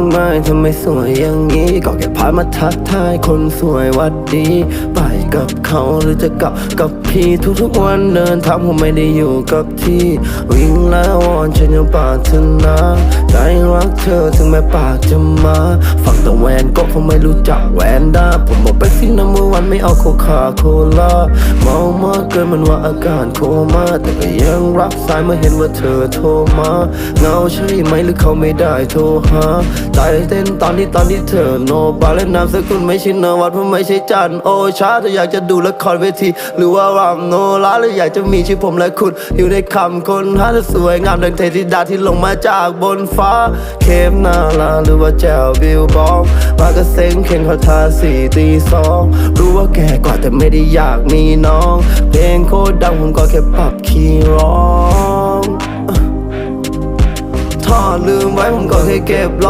ากมายทำไมสวยอย่างนี้ ก็แค่พามาทักทายคนสวยวัดดี ไปกับเขาหรือจะกลับกับพี่ทุกๆวันเดินทางผมไม่ได้อยู่กับที่ วิ่งแล้ววอนฉันยังปรารถนาใจรักเธอถึงแม้ปากจะมาฟังแต่แหวนก็คงไม่รู้จักแหวนดาผมบอกไปสิน้ำมือวันไม่เอาโคคาโคลาเมามากเกินมันว่าอาการโคม่าแต่ก็ยังรับสายเมื่อเห็นว่าเธอโทรมาเงาใช่ไหมหรือเขาไม่ได้โทรหาใจเต้นตอนที่ตอนที่เธอโนบาและนามสกุลไม่ใช่เนวัดเพราะไม่ใช่จันโอชาถ้าอยากจะดูละครเวที หรือว่ารำโนราหรืออยากจะมีชื่อผมและคุณ อยู่ในคำคนหาที่สวยงามดังเทพธิดาที่ลงมาจากบนฟ้า เคมนาลาหรือว่าแจวบิลบองมากระเซ็งเข่งเขาทาสี่ตีสองรู้ว่าแก่กว่าแต่ไม่ได้อยากมีน้อง เพลงโคตรดังผมก็แค่ปรับคีย์ร้องถ้าลืมไว้ผมก็แค่เก็บรอ